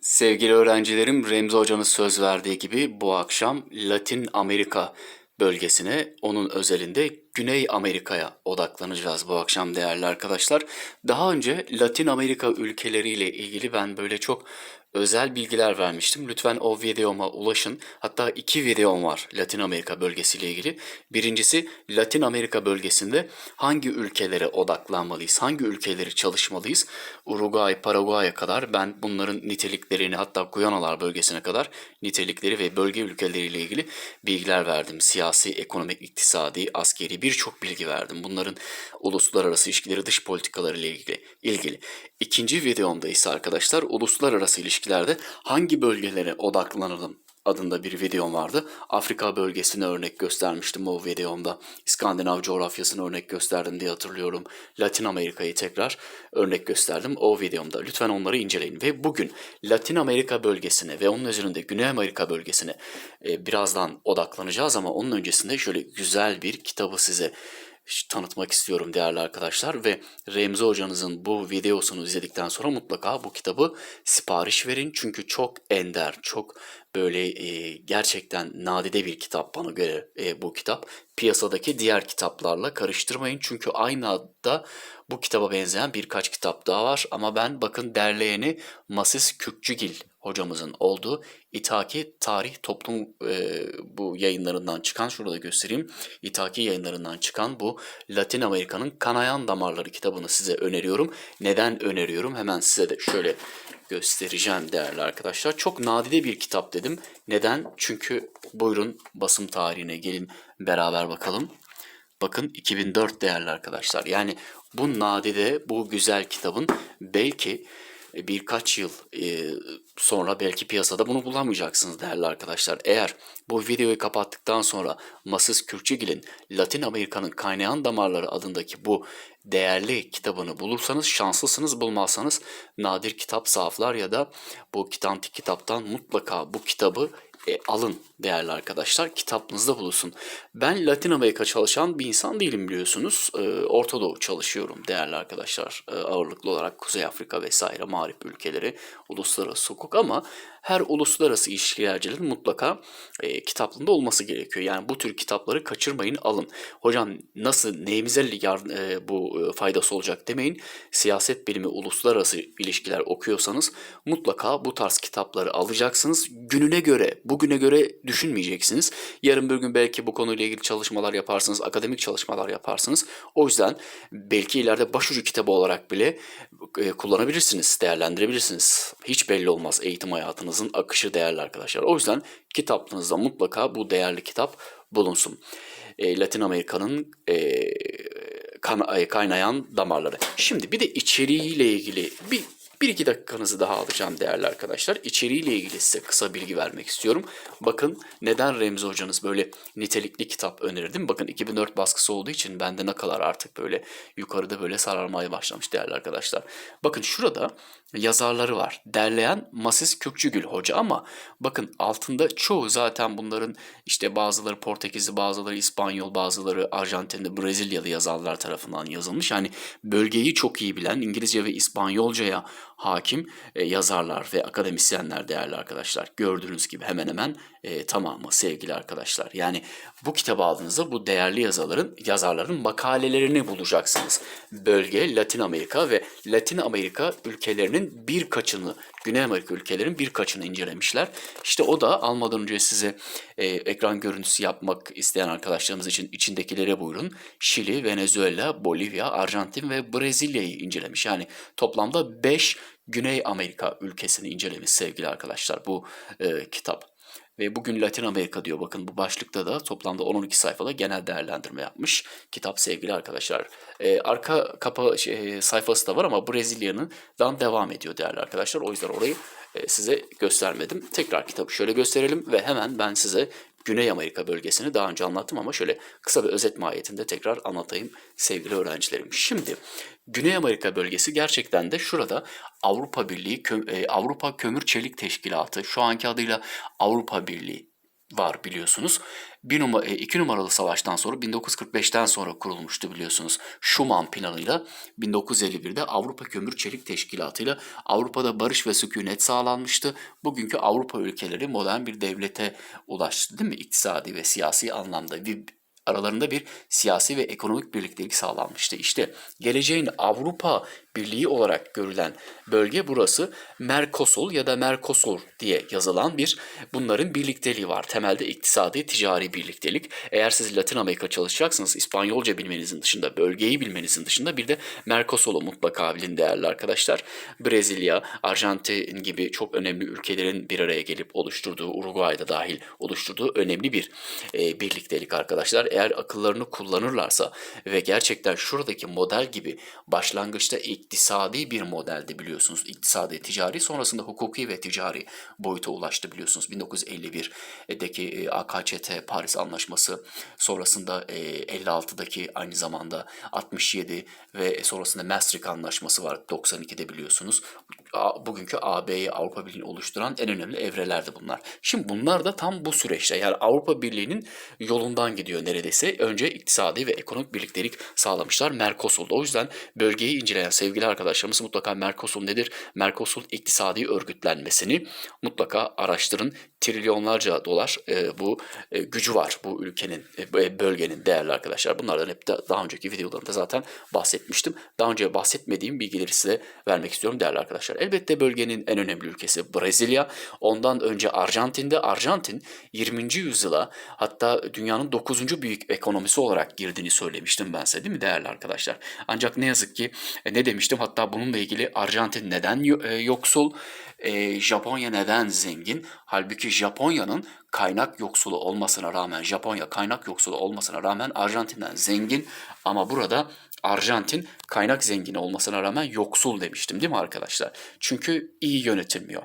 Sevgili öğrencilerim, Remzi Hoca'nın söz verdiği gibi bu akşam Latin Amerika bölgesine, onun özelinde Güney Amerika'ya odaklanacağız bu akşam değerli arkadaşlar. Daha önce Latin Amerika ülkeleriyle ilgili ben böyle çok özel bilgiler vermiştim. Lütfen o videoma ulaşın. Hatta iki videom var Latin Amerika bölgesiyle ilgili. Birincisi Latin Amerika bölgesinde hangi ülkelere odaklanmalıyız, hangi ülkeleri çalışmalıyız? Uruguay, Paraguay'a kadar ben bunların niteliklerini hatta Guyanalar bölgesine kadar nitelikleri ve bölge ülkeleriyle ilgili bilgiler verdim. Siyasi, ekonomik, iktisadi, askeri birçok bilgi verdim. Bunların uluslararası ilişkileri, dış politikaları ile ilgili. ilgili. İkinci videomda ise arkadaşlar uluslararası ilişkilerde hangi bölgelere odaklanalım adında bir videom vardı. Afrika bölgesine örnek göstermiştim o videomda. İskandinav coğrafyasını örnek gösterdim diye hatırlıyorum. Latin Amerika'yı tekrar örnek gösterdim o videomda. Lütfen onları inceleyin. Ve bugün Latin Amerika bölgesine ve onun üzerinde Güney Amerika bölgesine e, birazdan odaklanacağız ama onun öncesinde şöyle güzel bir kitabı size tanıtmak istiyorum değerli arkadaşlar ve Remzi hocanızın bu videosunu izledikten sonra mutlaka bu kitabı sipariş verin. Çünkü çok ender, çok böyle e, gerçekten nadide bir kitap bana göre e, bu kitap. Piyasadaki diğer kitaplarla karıştırmayın. Çünkü aynı adda bu kitaba benzeyen birkaç kitap daha var. Ama ben bakın derleyeni Masis Kürkçügil hocamızın olduğu İthaki Tarih Toplum e, bu yayınlarından çıkan, şurada göstereyim, İthaki yayınlarından çıkan bu Latin Amerika'nın Kanayan Damarları kitabını size öneriyorum. Neden öneriyorum? Hemen size de şöyle göstereceğim değerli arkadaşlar. Çok nadide bir kitap dedim. Neden? Çünkü buyurun basım tarihine gelin beraber bakalım. Bakın 2004 değerli arkadaşlar. Yani bu nadide, bu güzel kitabın belki birkaç yıl e, sonra belki piyasada bunu bulamayacaksınız değerli arkadaşlar. Eğer bu videoyu kapattıktan sonra Masız Kürçigil'in Latin Amerika'nın Kaynayan Damarları adındaki bu değerli kitabını bulursanız şanslısınız bulmazsanız nadir kitap sahaflar ya da bu kitantik kitaptan mutlaka bu kitabı e, alın değerli arkadaşlar. Kitapınızda bulunsun. Ben Latin Amerika çalışan bir insan değilim biliyorsunuz. E, Orta Doğu çalışıyorum değerli arkadaşlar. E, ağırlıklı olarak Kuzey Afrika vesaire mağrip ülkeleri, uluslararası hukuk ama her uluslararası ilişkilercilerin mutlaka e, kitaplığında olması gerekiyor. Yani bu tür kitapları kaçırmayın, alın. Hocam nasıl, neyimize yar, e, bu e, faydası olacak demeyin. Siyaset bilimi, uluslararası ilişkiler okuyorsanız mutlaka bu tarz kitapları alacaksınız. Gününe göre, bugüne göre düşünmeyeceksiniz. Yarın bir gün belki bu konuyla ilgili çalışmalar yaparsınız, akademik çalışmalar yaparsınız. O yüzden belki ileride başucu kitabı olarak bile e, kullanabilirsiniz, değerlendirebilirsiniz. Hiç belli olmaz eğitim hayatınızın akışı değerli arkadaşlar. O yüzden kitaplığınızda mutlaka bu değerli kitap bulunsun. E, Latin Amerika'nın e, kan- kaynayan damarları. Şimdi bir de içeriğiyle ilgili bir bir iki dakikanızı daha alacağım değerli arkadaşlar. İçeriğiyle ilgili size kısa bilgi vermek istiyorum. Bakın neden Remzi hocanız böyle nitelikli kitap önerirdim. Bakın 2004 baskısı olduğu için bende ne kadar artık böyle yukarıda böyle sararmaya başlamış değerli arkadaşlar. Bakın şurada yazarları var. Derleyen Masis Kökçügül hoca ama bakın altında çoğu zaten bunların işte bazıları Portekizli, bazıları İspanyol, bazıları Arjantinli, Brezilyalı yazarlar tarafından yazılmış. Yani bölgeyi çok iyi bilen İngilizce ve İspanyolcaya hakim e, yazarlar ve akademisyenler değerli arkadaşlar. Gördüğünüz gibi hemen hemen e, tamamı sevgili arkadaşlar. Yani bu kitabı aldığınızda bu değerli yazarların yazarların makalelerini bulacaksınız. Bölge Latin Amerika ve Latin Amerika ülkelerinin birkaçını Güney Amerika ülkelerinin birkaçını incelemişler. İşte o da almadan önce size e, ekran görüntüsü yapmak isteyen arkadaşlarımız için içindekilere buyurun. Şili, Venezuela, Bolivya, Arjantin ve Brezilya'yı incelemiş. Yani toplamda 5 Güney Amerika ülkesini incelemiş sevgili arkadaşlar bu e, kitap. Ve bugün Latin Amerika diyor. Bakın bu başlıkta da toplamda 10-12 sayfada genel değerlendirme yapmış. Kitap sevgili arkadaşlar. Ee, arka kapa şey, sayfası da var ama Brezilya'nın devam ediyor değerli arkadaşlar. O yüzden orayı e, size göstermedim. Tekrar kitabı şöyle gösterelim ve hemen ben size Güney Amerika bölgesini daha önce anlattım ama şöyle kısa bir özet mahiyetinde tekrar anlatayım sevgili öğrencilerim. Şimdi Güney Amerika bölgesi gerçekten de şurada Avrupa Birliği, e, Avrupa Kömür Çelik Teşkilatı, şu anki adıyla Avrupa Birliği var biliyorsunuz. Bir numara, e, iki numaralı savaştan sonra 1945'ten sonra kurulmuştu biliyorsunuz. Schuman planıyla 1951'de Avrupa Kömür Çelik Teşkilatı'yla Avrupa'da barış ve sükunet sağlanmıştı. Bugünkü Avrupa ülkeleri modern bir devlete ulaştı değil mi? İktisadi ve siyasi anlamda bir aralarında bir siyasi ve ekonomik birliktelik sağlanmıştı. İşte geleceğin Avrupa Birliği olarak görülen bölge burası Mercosur ya da Mercosur diye yazılan bir bunların birlikteliği var. Temelde iktisadi, ticari birliktelik. Eğer siz Latin Amerika çalışacaksınız İspanyolca bilmenizin dışında, bölgeyi bilmenizin dışında bir de Mercosur'u mutlaka bilin değerli arkadaşlar. Brezilya, Arjantin gibi çok önemli ülkelerin bir araya gelip oluşturduğu, Uruguay'da dahil oluşturduğu önemli bir e, birliktelik arkadaşlar. Eğer akıllarını kullanırlarsa ve gerçekten şuradaki model gibi başlangıçta iktisadi bir modeldi biliyorsunuz. İktisadi, ticari sonrasında hukuki ve ticari boyuta ulaştı biliyorsunuz. 1951'deki e, AKÇT Paris Anlaşması sonrasında e, 56'daki aynı zamanda 67 ve sonrasında Maastricht Anlaşması var 92'de biliyorsunuz. Bugünkü AB'yi Avrupa Birliği'ni oluşturan en önemli evrelerdi bunlar. Şimdi bunlar da tam bu süreçte yani Avrupa Birliği'nin yolundan gidiyor neredeyse. Önce iktisadi ve ekonomik birliktelik sağlamışlar Mercosur'da. O yüzden bölgeyi inceleyen sevgili arkadaşlarımız mutlaka Mercosur nedir? Mercosur iktisadi örgütlenmesini mutlaka araştırın. Trilyonlarca dolar e, bu e, gücü var bu ülkenin, e, bölgenin değerli arkadaşlar. Bunlardan hep de daha önceki videolarımda zaten bahsetmiştim. Daha önce bahsetmediğim bilgileri size vermek istiyorum değerli arkadaşlar. Elbette bölgenin en önemli ülkesi Brezilya. Ondan önce Arjantin'de. Arjantin 20. yüzyıla hatta dünyanın 9. büyük ekonomisi olarak girdiğini söylemiştim ben size değil mi değerli arkadaşlar? Ancak ne yazık ki e, ne demiştim hatta bununla ilgili Arjantin neden e, yoksul, e, Japonya neden zengin? Halbuki Japonya'nın kaynak yoksulu olmasına rağmen Japonya kaynak yoksulu olmasına rağmen Arjantin'den zengin ama burada Arjantin kaynak zengini olmasına rağmen yoksul demiştim değil mi arkadaşlar? Çünkü iyi yönetilmiyor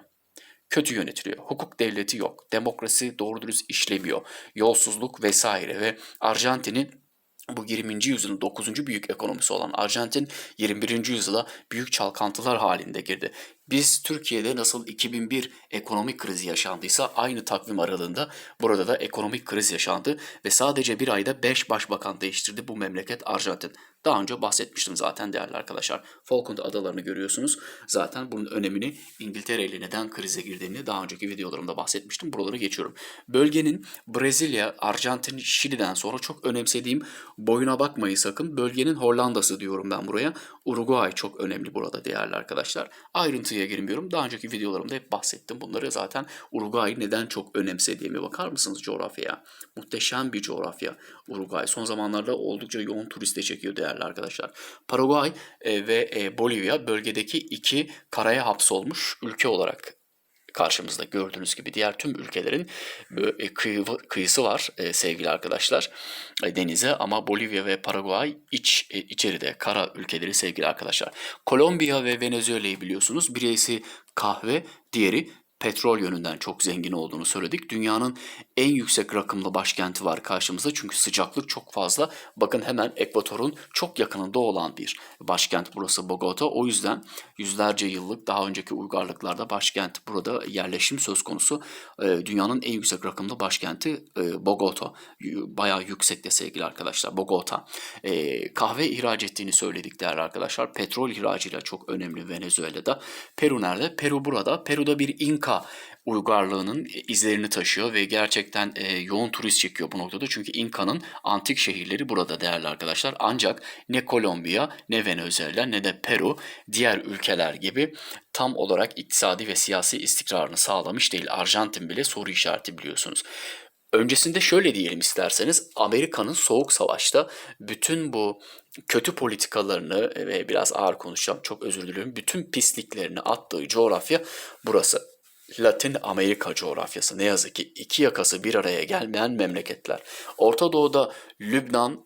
kötü yönetiliyor. Hukuk devleti yok. Demokrasi doğru dürüst işlemiyor. Yolsuzluk vesaire ve Arjantin'i bu 20. yüzyılın 9. büyük ekonomisi olan Arjantin 21. yüzyıla büyük çalkantılar halinde girdi. Biz Türkiye'de nasıl 2001 ekonomik krizi yaşandıysa aynı takvim aralığında burada da ekonomik kriz yaşandı ve sadece bir ayda 5 başbakan değiştirdi bu memleket Arjantin. Daha önce bahsetmiştim zaten değerli arkadaşlar. Falkland adalarını görüyorsunuz. Zaten bunun önemini İngiltere ile neden krize girdiğini daha önceki videolarımda bahsetmiştim. Buraları geçiyorum. Bölgenin Brezilya, Arjantin, Şili'den sonra çok önemsediğim boyuna bakmayın sakın. Bölgenin Hollanda'sı diyorum ben buraya. Uruguay çok önemli burada değerli arkadaşlar. Ayrıntıya girmiyorum. Daha önceki videolarımda hep bahsettim. Bunları zaten Uruguay'ı neden çok önemsediğimi bakar mısınız coğrafyaya? Muhteşem bir coğrafya Uruguay. Son zamanlarda oldukça yoğun turiste çekiyor değerli arkadaşlar. Paraguay e, ve e, Bolivya bölgedeki iki karaya hapsolmuş ülke olarak karşımızda gördüğünüz gibi diğer tüm ülkelerin kıyı, kıyısı var e, sevgili arkadaşlar e, denize ama Bolivya ve Paraguay iç e, içeride kara ülkeleri sevgili arkadaşlar. Kolombiya ve Venezuela'yı biliyorsunuz. Birisi kahve, diğeri petrol yönünden çok zengin olduğunu söyledik. Dünyanın en yüksek rakımlı başkenti var karşımızda çünkü sıcaklık çok fazla. Bakın hemen ekvatorun çok yakınında olan bir başkent burası Bogota. O yüzden yüzlerce yıllık daha önceki uygarlıklarda başkent burada yerleşim söz konusu. Ee, dünyanın en yüksek rakımlı başkenti e, Bogota. Bayağı yüksekte sevgili arkadaşlar Bogota. Ee, kahve ihraç ettiğini söyledik değerli arkadaşlar. Petrol ihracıyla çok önemli Venezuela'da. Peru nerede? Peru burada. Peru'da bir İnka uygarlığının izlerini taşıyor ve gerçekten e, yoğun turist çekiyor bu noktada. Çünkü İnka'nın antik şehirleri burada değerli arkadaşlar. Ancak ne Kolombiya, ne Venezuela, ne de Peru diğer ülkeler gibi tam olarak iktisadi ve siyasi istikrarını sağlamış değil. Arjantin bile soru işareti biliyorsunuz. Öncesinde şöyle diyelim isterseniz Amerika'nın soğuk savaşta bütün bu kötü politikalarını ve biraz ağır konuşacağım çok özür diliyorum. Bütün pisliklerini attığı coğrafya burası. Latin Amerika coğrafyası ne yazık ki iki yakası bir araya gelmeyen memleketler. Orta Doğu'da Lübnan,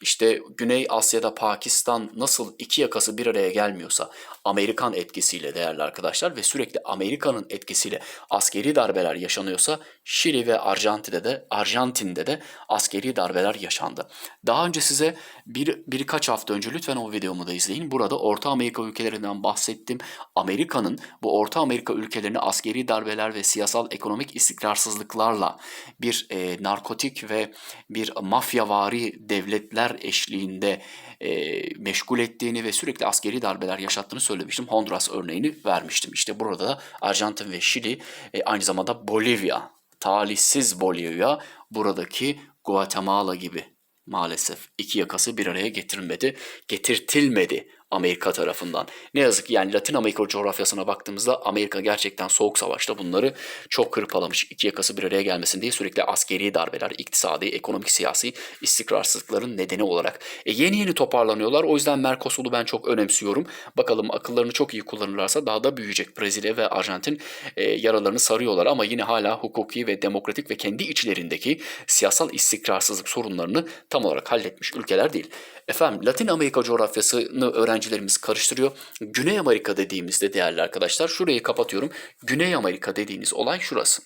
işte Güney Asya'da Pakistan nasıl iki yakası bir araya gelmiyorsa Amerikan etkisiyle değerli arkadaşlar ve sürekli Amerika'nın etkisiyle askeri darbeler yaşanıyorsa Şili ve Arjantin'de de Arjantin'de de askeri darbeler yaşandı. Daha önce size bir birkaç hafta önce lütfen o videomu da izleyin. Burada Orta Amerika ülkelerinden bahsettim. Amerika'nın bu Orta Amerika ülkelerini askeri darbeler ve siyasal ekonomik istikrarsızlıklarla bir e, narkotik ve bir mafyavari devletler eşliğinde e, meşgul ettiğini ve sürekli askeri darbeler yaşattığını söylemiştim. Honduras örneğini vermiştim. İşte burada da Arjantin ve Şili e, aynı zamanda Bolivya, talihsiz Bolivya buradaki Guatemala gibi maalesef iki yakası bir araya getirilmedi, getirtilmedi Amerika tarafından. Ne yazık ki yani Latin Amerika coğrafyasına baktığımızda Amerika gerçekten soğuk savaşta bunları çok hırpalamış. İki yakası bir araya gelmesin diye sürekli askeri darbeler, iktisadi, ekonomik, siyasi istikrarsızlıkların nedeni olarak. E, yeni yeni toparlanıyorlar. O yüzden Mercosur'u ben çok önemsiyorum. Bakalım akıllarını çok iyi kullanırlarsa daha da büyüyecek. Brezilya ve Arjantin e, yaralarını sarıyorlar ama yine hala hukuki ve demokratik ve kendi içlerindeki siyasal istikrarsızlık sorunlarını tam olarak halletmiş ülkeler değil. Efendim Latin Amerika coğrafyasını öğrencilerimiz karıştırıyor. Güney Amerika dediğimizde değerli arkadaşlar şurayı kapatıyorum. Güney Amerika dediğiniz olay şurası.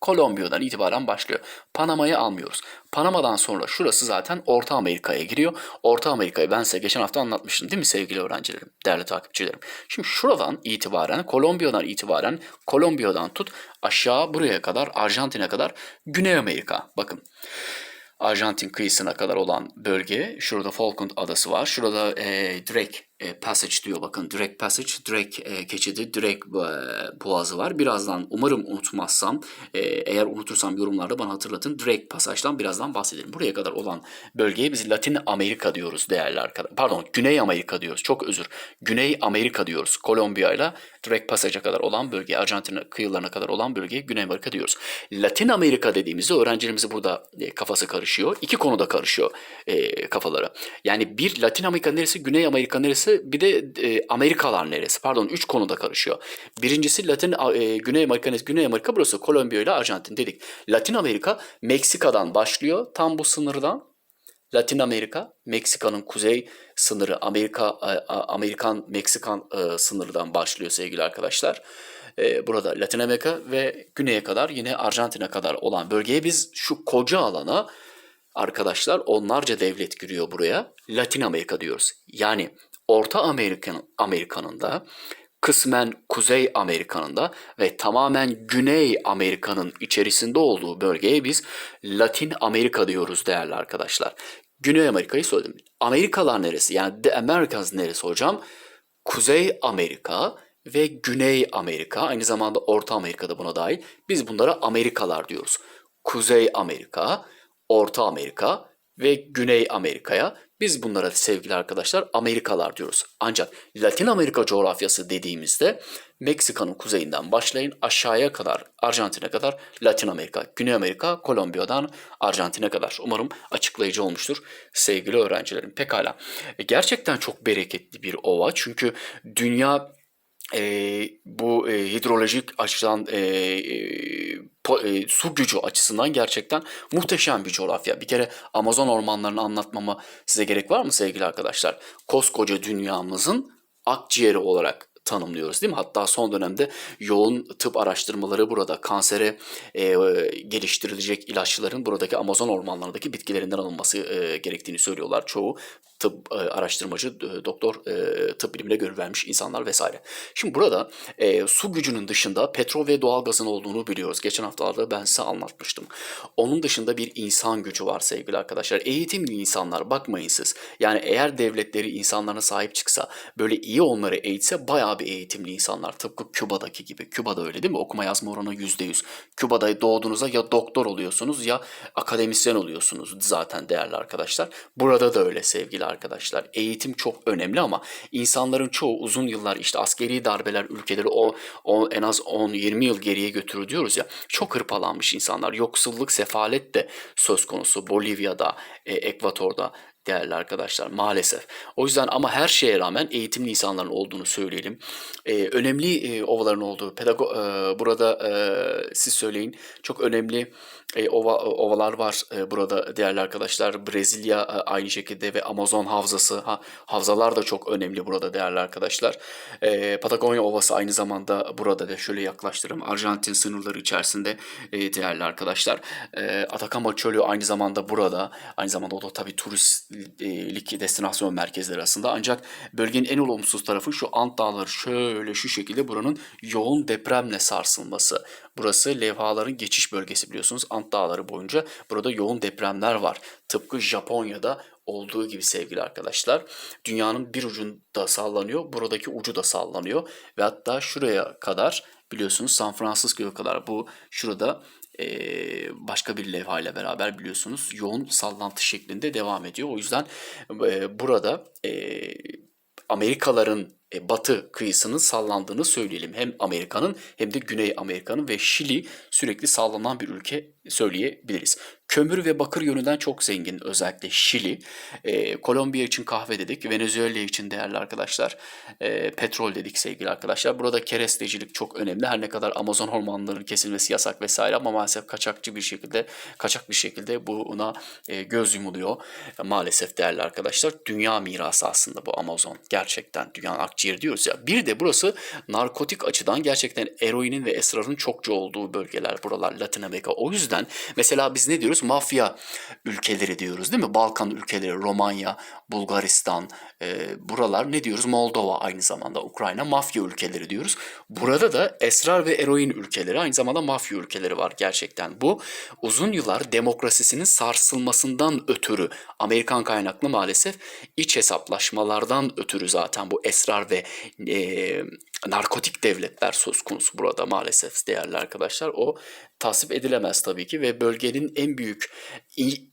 Kolombiya'dan itibaren başlıyor. Panama'yı almıyoruz. Panama'dan sonra şurası zaten Orta Amerika'ya giriyor. Orta Amerika'yı ben size geçen hafta anlatmıştım değil mi sevgili öğrencilerim, değerli takipçilerim? Şimdi şuradan itibaren, Kolombiya'dan itibaren, Kolombiya'dan tut aşağı buraya kadar, Arjantin'e kadar Güney Amerika. Bakın. Arjantin kıyısına kadar olan bölge. Şurada Falkland Adası var. Şurada e, Drake e, Passage diyor bakın. Drake Passage, Drake e, geçidi, Drake e, boğazı var. Birazdan umarım unutmazsam, e, eğer unutursam yorumlarda bana hatırlatın. Drake Passage'dan birazdan bahsedelim. Buraya kadar olan bölgeye biz Latin Amerika diyoruz değerli arkadaşlar. Pardon, Güney Amerika diyoruz. Çok özür. Güney Amerika diyoruz. Kolombiya ile Drake Passage'a kadar olan bölge, Arjantin kıyılarına kadar olan bölgeye Güney Amerika diyoruz. Latin Amerika dediğimizde öğrencilerimizi burada e, kafası karışıyor. İki konuda karışıyor e, kafaları. Yani bir Latin Amerika neresi, Güney Amerika neresi, bir de e, Amerikalar neresi? Pardon üç konuda karışıyor. Birincisi Latin e, Güney Amerika neresi? Güney Amerika burası Kolombiya ile Arjantin dedik. Latin Amerika Meksika'dan başlıyor tam bu sınırdan. Latin Amerika, Meksika'nın kuzey sınırı, Amerika Amerikan Meksikan e, sınırından başlıyor sevgili arkadaşlar. E, burada Latin Amerika ve güneye kadar yine Arjantin'e kadar olan bölgeye biz şu koca alana arkadaşlar onlarca devlet giriyor buraya. Latin Amerika diyoruz. Yani Orta Amerika'nın Amerika'nın da kısmen Kuzey Amerika'nın da ve tamamen Güney Amerika'nın içerisinde olduğu bölgeye biz Latin Amerika diyoruz değerli arkadaşlar. Güney Amerika'yı söyledim. Amerikalar neresi? Yani The Americas neresi hocam? Kuzey Amerika ve Güney Amerika, aynı zamanda Orta Amerika'da buna dahil. Biz bunlara Amerikalar diyoruz. Kuzey Amerika, Orta Amerika ve Güney Amerika'ya biz bunlara sevgili arkadaşlar Amerikalar diyoruz. Ancak Latin Amerika coğrafyası dediğimizde Meksika'nın kuzeyinden başlayın aşağıya kadar Arjantin'e kadar Latin Amerika, Güney Amerika, Kolombiya'dan Arjantin'e kadar. Umarım açıklayıcı olmuştur sevgili öğrencilerim. Pekala. E, gerçekten çok bereketli bir ova çünkü dünya e, bu e, hidrolojik açıdan e, e, su gücü açısından gerçekten muhteşem bir coğrafya. Bir kere Amazon ormanlarını anlatmama size gerek var mı sevgili arkadaşlar? Koskoca dünyamızın akciğeri olarak tanımlıyoruz değil mi? Hatta son dönemde yoğun tıp araştırmaları burada kansere e, geliştirilecek ilaçların buradaki Amazon ormanlarındaki bitkilerinden alınması e, gerektiğini söylüyorlar. Çoğu tıp e, araştırmacı, e, doktor, e, tıp bilimine gönül vermiş insanlar vesaire. Şimdi burada e, su gücünün dışında petrol ve doğal gazın olduğunu biliyoruz. Geçen haftalarda ben size anlatmıştım. Onun dışında bir insan gücü var sevgili arkadaşlar. Eğitimli insanlar bakmayın siz. Yani eğer devletleri insanlarına sahip çıksa, böyle iyi onları eğitse bayağı bir eğitimli insanlar. Tıpkı Küba'daki gibi. Küba'da öyle değil mi? Okuma yazma oranı yüzde yüz. Küba'da doğduğunuzda ya doktor oluyorsunuz ya akademisyen oluyorsunuz zaten değerli arkadaşlar. Burada da öyle sevgili arkadaşlar. Eğitim çok önemli ama insanların çoğu uzun yıllar işte askeri darbeler ülkeleri o, o en az 10-20 yıl geriye götürür diyoruz ya. Çok hırpalanmış insanlar. Yoksulluk, sefalet de söz konusu. Bolivya'da, e, Ekvator'da, değerli arkadaşlar maalesef. O yüzden ama her şeye rağmen eğitimli insanların olduğunu söyleyelim. Ee, önemli e, ovaların olduğu, pedago e, burada e, siz söyleyin çok önemli e, ova, ovalar var e, burada değerli arkadaşlar. Brezilya e, aynı şekilde ve Amazon havzası. Ha, havzalar da çok önemli burada değerli arkadaşlar. E, Patagonya Ovası aynı zamanda burada da şöyle yaklaştırayım. Arjantin sınırları içerisinde e, değerli arkadaşlar. E, Atacama Çölü aynı zamanda burada. Aynı zamanda o da tabii turistlik destinasyon merkezleri arasında. Ancak bölgenin en olumsuz tarafı şu Ant Dağları şöyle şu şekilde buranın yoğun depremle sarsılması. Burası levhaların geçiş bölgesi biliyorsunuz. Ant Dağları boyunca burada yoğun depremler var. Tıpkı Japonya'da olduğu gibi sevgili arkadaşlar. Dünyanın bir ucunda sallanıyor, buradaki ucu da sallanıyor. Ve hatta şuraya kadar biliyorsunuz San Francisco'ya kadar bu şurada eee, başka bir levha ile beraber biliyorsunuz yoğun sallantı şeklinde devam ediyor. O yüzden eee, burada eee, Amerikaların e, batı kıyısının sallandığını söyleyelim. Hem Amerika'nın hem de Güney Amerika'nın ve Şili sürekli sallanan bir ülke söyleyebiliriz. Kömür ve bakır yönünden çok zengin özellikle Şili. E, Kolombiya için kahve dedik. Venezuela için değerli arkadaşlar e, petrol dedik sevgili arkadaşlar. Burada kerestecilik çok önemli. Her ne kadar Amazon ormanlarının kesilmesi yasak vesaire ama maalesef kaçakçı bir şekilde kaçak bir şekilde buna e, göz yumuluyor. E, maalesef değerli arkadaşlar dünya mirası aslında bu Amazon. Gerçekten dünyanın akciğeri diyoruz ya. Bir de burası narkotik açıdan gerçekten eroinin ve esrarın çokça olduğu bölgeler buralar Latin Amerika. O yüzden mesela biz ne diyoruz? Mafya ülkeleri diyoruz değil mi? Balkan ülkeleri, Romanya, Bulgaristan, e, buralar ne diyoruz? Moldova aynı zamanda Ukrayna mafya ülkeleri diyoruz. Burada da esrar ve eroin ülkeleri aynı zamanda mafya ülkeleri var gerçekten. Bu uzun yıllar demokrasisinin sarsılmasından ötürü Amerikan kaynaklı maalesef iç hesaplaşmalardan ötürü zaten bu esrar ve e, narkotik devletler söz konusu burada maalesef değerli arkadaşlar. O tasvip edilemez tabii ki ve bölgenin en büyük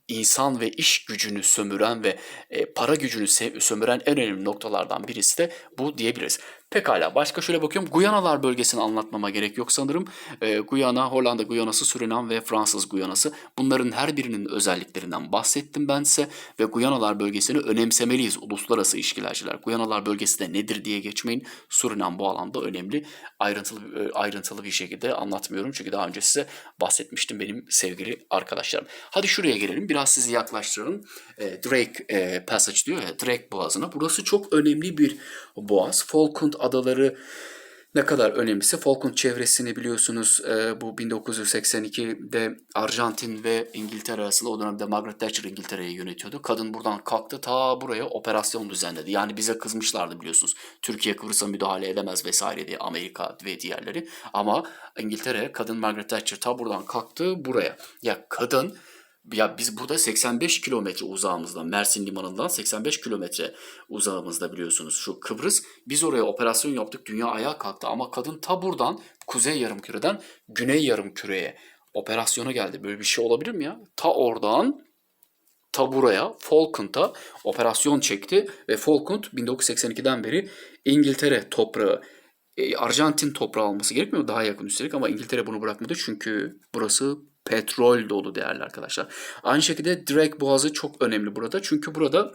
insan ve iş gücünü sömüren ve e, para gücünü sömüren en önemli noktalardan birisi de bu diyebiliriz. Pekala başka şöyle bakıyorum. Guyanalar bölgesini anlatmama gerek yok sanırım. E, Guyana, Hollanda Guyanası, Surinam ve Fransız Guyanası. Bunların her birinin özelliklerinden bahsettim ben size ve Guyanalar bölgesini önemsemeliyiz uluslararası ilişkilerciler. Guyanalar bölgesi de nedir diye geçmeyin. Surinam bu alanda önemli. Ayrıntılı e, ayrıntılı bir şekilde anlatmıyorum çünkü daha önce size bahsetmiştim benim sevgili arkadaşlarım. Hadi şuraya gelelim. Biraz sizi yaklaştıralım. E, Drake e, Passage diyor ya Drake Boğazı'na. Burası çok önemli bir boğaz. Falkland Adaları ne kadar önemlisi Falkland çevresini biliyorsunuz e, bu 1982'de Arjantin ve İngiltere arasında o dönemde Margaret Thatcher İngiltere'yi yönetiyordu. Kadın buradan kalktı ta buraya operasyon düzenledi. Yani bize kızmışlardı biliyorsunuz. Türkiye Kıbrıs'a müdahale edemez vesaire diye Amerika ve diğerleri. Ama İngiltere kadın Margaret Thatcher ta buradan kalktı buraya. Ya kadın ya biz burada 85 kilometre uzağımızda Mersin Limanı'ndan 85 kilometre uzağımızda biliyorsunuz şu Kıbrıs. Biz oraya operasyon yaptık. Dünya ayağa kalktı ama kadın ta buradan kuzey yarımküreden güney yarımküreye operasyona geldi. Böyle bir şey olabilir mi ya? Ta oradan ta buraya Falkland'a operasyon çekti ve Falkland 1982'den beri İngiltere toprağı e, Arjantin toprağı alması gerekmiyor? Daha yakın üstelik ama İngiltere bunu bırakmadı çünkü burası petrol dolu değerli arkadaşlar. Aynı şekilde Drake Boğazı çok önemli burada. Çünkü burada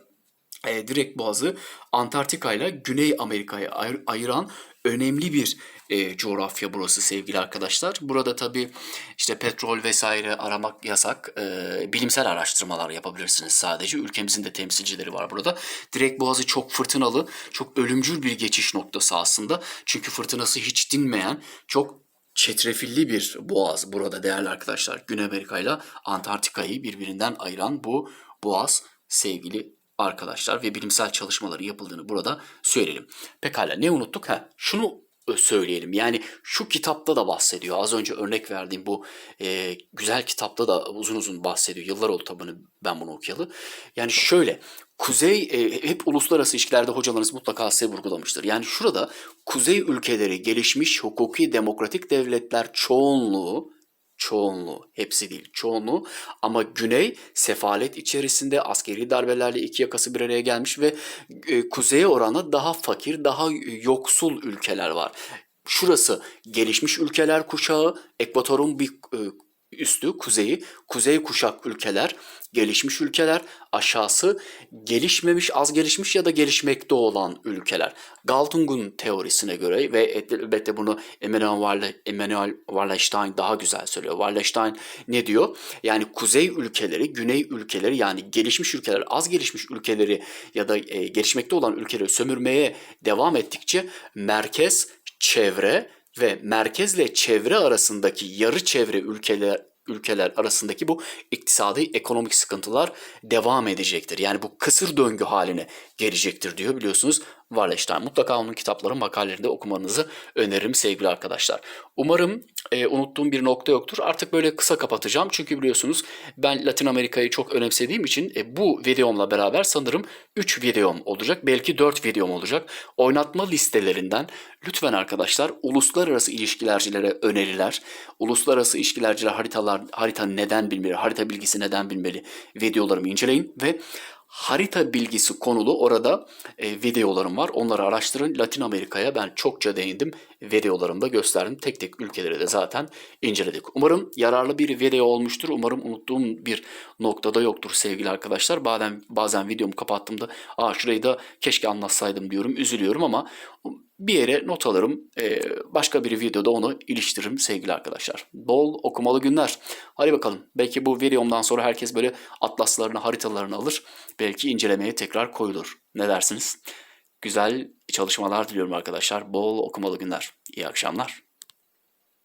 e, Drake Boğazı Antarktika ile Güney Amerika'yı ayır- ayıran önemli bir e, coğrafya burası sevgili arkadaşlar. Burada tabii işte petrol vesaire aramak yasak. E, bilimsel araştırmalar yapabilirsiniz sadece. Ülkemizin de temsilcileri var burada. Drake Boğazı çok fırtınalı, çok ölümcül bir geçiş noktası aslında. Çünkü fırtınası hiç dinmeyen, çok çetrefilli bir boğaz burada değerli arkadaşlar. Güney Amerika ile Antarktika'yı birbirinden ayıran bu boğaz sevgili arkadaşlar ve bilimsel çalışmaların yapıldığını burada söyleyelim. Pekala ne unuttuk? Ha, şunu söyleyelim. Yani şu kitapta da bahsediyor. Az önce örnek verdiğim bu e, güzel kitapta da uzun uzun bahsediyor. Yıllar oldu tabii ben bunu okuyalı. Yani şöyle Kuzey e, hep uluslararası ilişkilerde hocalarınız mutlaka size vurgulamıştır. Yani şurada kuzey ülkeleri gelişmiş hukuki demokratik devletler çoğunluğu çoğunluğu, hepsi değil çoğunluğu ama güney sefalet içerisinde askeri darbelerle iki yakası bir araya gelmiş ve e, kuzeye oranla daha fakir, daha yoksul ülkeler var. Şurası gelişmiş ülkeler kuşağı, ekvatorun bir e, üstü, kuzeyi, kuzey kuşak ülkeler, gelişmiş ülkeler, aşağısı gelişmemiş, az gelişmiş ya da gelişmekte olan ülkeler. Galtung'un teorisine göre ve elbette bunu Emmanuel, Warle, Emmanuel Wallerstein daha güzel söylüyor. Wallerstein ne diyor? Yani kuzey ülkeleri, güney ülkeleri yani gelişmiş ülkeler, az gelişmiş ülkeleri ya da e, gelişmekte olan ülkeleri sömürmeye devam ettikçe merkez, çevre ve merkezle çevre arasındaki yarı çevre ülkeler ülkeler arasındaki bu iktisadi ekonomik sıkıntılar devam edecektir. Yani bu kısır döngü haline gelecektir diyor biliyorsunuz Wallerstein. Mutlaka onun kitapları makalelerinde okumanızı öneririm sevgili arkadaşlar. Umarım e, unuttuğum bir nokta yoktur. Artık böyle kısa kapatacağım. Çünkü biliyorsunuz ben Latin Amerika'yı çok önemsediğim için e, bu videomla beraber sanırım 3 videom olacak. Belki 4 videom olacak. Oynatma listelerinden lütfen arkadaşlar uluslararası ilişkilercilere öneriler, uluslararası ilişkilerciler haritalar harita neden bilmeli, harita bilgisi neden bilmeli videolarımı inceleyin ve harita bilgisi konulu orada e, videolarım var. Onları araştırın. Latin Amerika'ya ben çokça değindim. Videolarımda gösterdim. Tek tek ülkeleri de zaten inceledik. Umarım yararlı bir video olmuştur. Umarım unuttuğum bir noktada yoktur sevgili arkadaşlar. Bazen bazen videomu kapattığımda Aa, şurayı da keşke anlatsaydım diyorum. Üzülüyorum ama bir yere not alırım. Ee, başka bir videoda onu iliştiririm sevgili arkadaşlar. Bol okumalı günler. Hadi bakalım. Belki bu videomdan sonra herkes böyle atlaslarını, haritalarını alır. Belki incelemeye tekrar koyulur. Ne dersiniz? Güzel çalışmalar diliyorum arkadaşlar. Bol okumalı günler. İyi akşamlar.